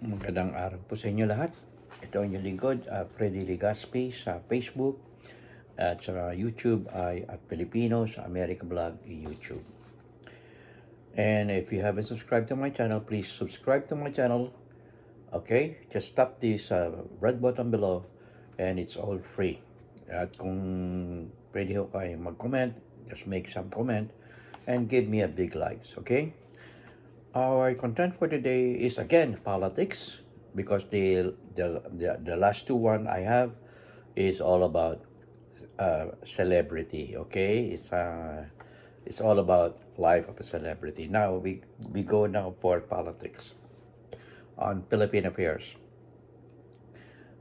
Magandang araw po sa inyo lahat. Ito ang inyong lingkod, uh, Freddy Ligaspi sa Facebook at sa YouTube ay at Filipino sa America Vlog in YouTube. And if you haven't subscribed to my channel, please subscribe to my channel. Okay? Just tap this uh, red button below and it's all free. At kung pwede ho kayo mag-comment, just make some comment and give me a big likes. Okay? Our content for today is again politics because the the the, the last two one I have is all about uh, celebrity. Okay, it's uh it's all about life of a celebrity. Now we we go now for politics on Philippine affairs.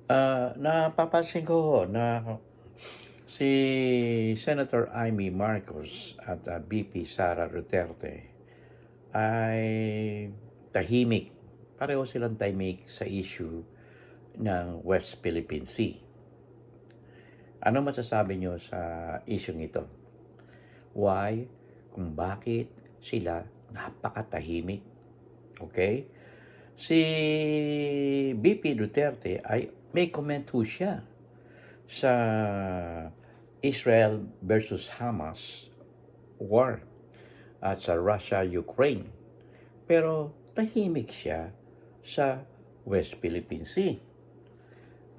Uh, napapansin ko na si Senator Amy Marcos at uh, BP Sara Duterte ay tahimik. Pareho silang tahimik sa issue ng West Philippine Sea. Ano masasabi nyo sa issue ito? Why? Kung bakit sila napakatahimik? Okay? Si BP Duterte ay may comment ho siya sa Israel versus Hamas war at sa Russia-Ukraine. Pero tahimik siya sa West Philippine Sea.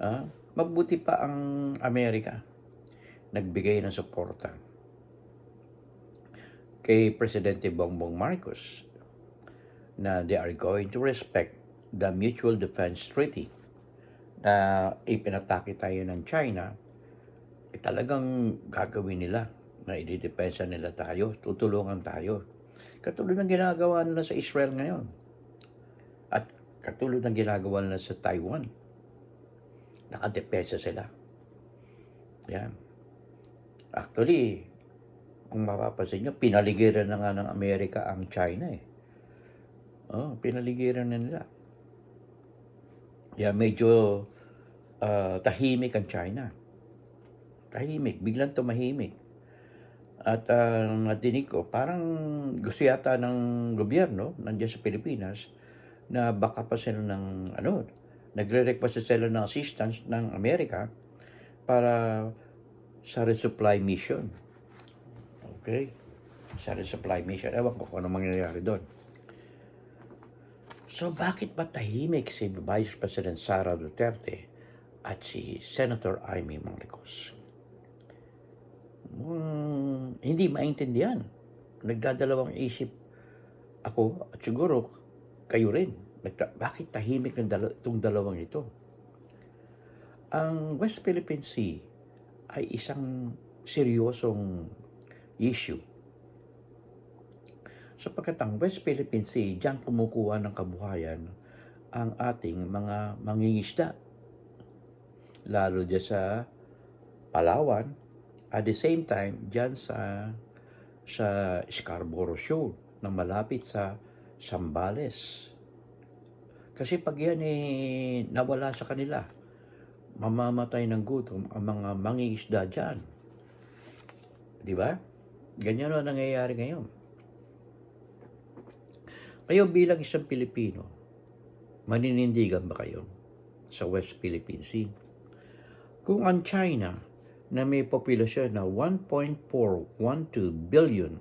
Ah, mabuti pa ang Amerika nagbigay ng suporta kay Presidente Bongbong Marcos na they are going to respect the Mutual Defense Treaty na ipinatake tayo ng China, eh, talagang gagawin nila na ididepensa nila tayo, tutulungan tayo. Katulad ng ginagawa nila sa Israel ngayon. At katulad ng ginagawa nila sa Taiwan. Nakadepensa sila. Yan. Actually, kung mapapansin nyo, pinaligiran na nga ng Amerika ang China eh. Oh, pinaligiran na nila. Yeah, medyo uh, tahimik ang China. Tahimik, biglang tumahimik. At uh, nadinig ko, parang gusto yata ng gobyerno, nandiyan sa Pilipinas, na baka pa sila ng, ano, nagre-request sila ng assistance ng Amerika para sa resupply mission. Okay? Sa resupply mission. Ewan ko kung ano mangyayari doon. So, bakit ba tahimik si Vice President Sara Duterte at si Senator Amy Marcos? Hmm, hindi maintindihan. Nagdadalawang isip ako at siguro kayo rin. Nagta- bakit tahimik ng dala- itong dalawang ito? Ang West Philippine Sea ay isang seryosong issue. Sapagkat ang West Philippine Sea, diyan kumukuha ng kabuhayan ang ating mga mangingisda. Lalo dyan sa Palawan, at the same time, dyan sa, sa Scarborough Shoal na malapit sa Sambales. Kasi pag yan eh, nawala sa kanila, mamamatay ng gutom ang mga mangingisda dyan. Di ba? Ganyan ang nangyayari ngayon. Kayo bilang isang Pilipino, maninindigan ba kayo sa West Philippine Sea? Kung ang China na may populasyon na 1.412 billion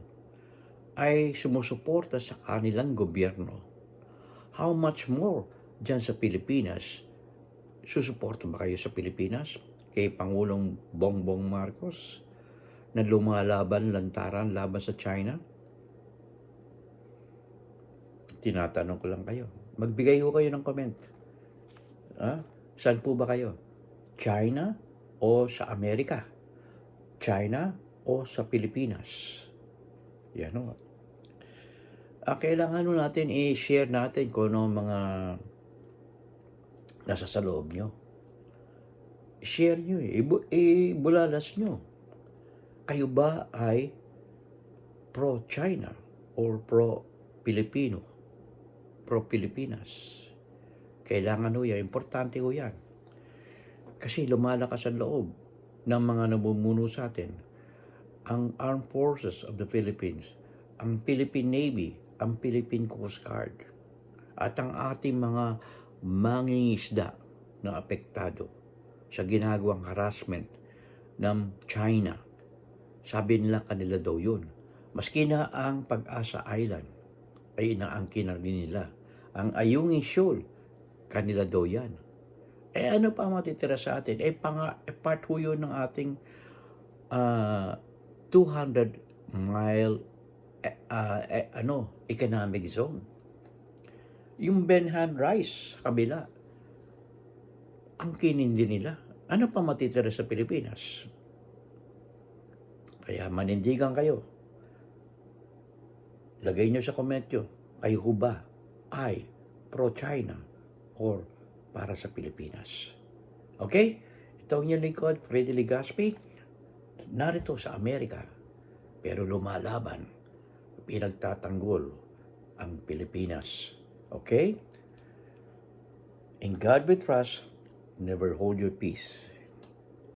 ay sumusuporta sa kanilang gobyerno, how much more dyan sa Pilipinas susuporta ba kayo sa Pilipinas kay Pangulong Bongbong Marcos na lumalaban lantaran laban sa China? Tinatanong ko lang kayo. Magbigay ho kayo ng comment. Ha? Saan po ba kayo? China o sa Amerika? China o sa Pilipinas? Yan o. Ah, kailangan nun natin i-share natin kung ano mga nasa sa loob nyo. Share nyo eh. Ibu- ibulalas nyo. Kayo ba ay pro-China or pro-Pilipino? Pro-Pilipinas? Kailangan ho yan. Importante ho yan. Kasi lumalakas ang loob ng mga namumuno sa atin. Ang Armed Forces of the Philippines, ang Philippine Navy, ang Philippine Coast Guard, at ang ating mga mangingisda na apektado sa ginagawang harassment ng China. Sabi nila kanila daw yun. Maski na ang Pag-asa Island ay inaangkin na rin nila. Ang Ayungin Shoal, kanila daw yan. Eh ano pa matitira sa atin? Eh, pang, eh part ho yun ng ating ah, 200 mile eh, ah, eh, ano, economic zone. Yung Benhan Rice kabila, ang kinin din nila. Ano pa matitira sa Pilipinas? Kaya manindigan kayo. Lagay nyo sa comment nyo, kayo ho ba ay pro-China or para sa Pilipinas? Okay? Ito ang inyong lingkod, Freddy Legaspi, narito sa Amerika, pero lumalaban, pinagtatanggol ang Pilipinas. Okay? In God we trust, never hold your peace.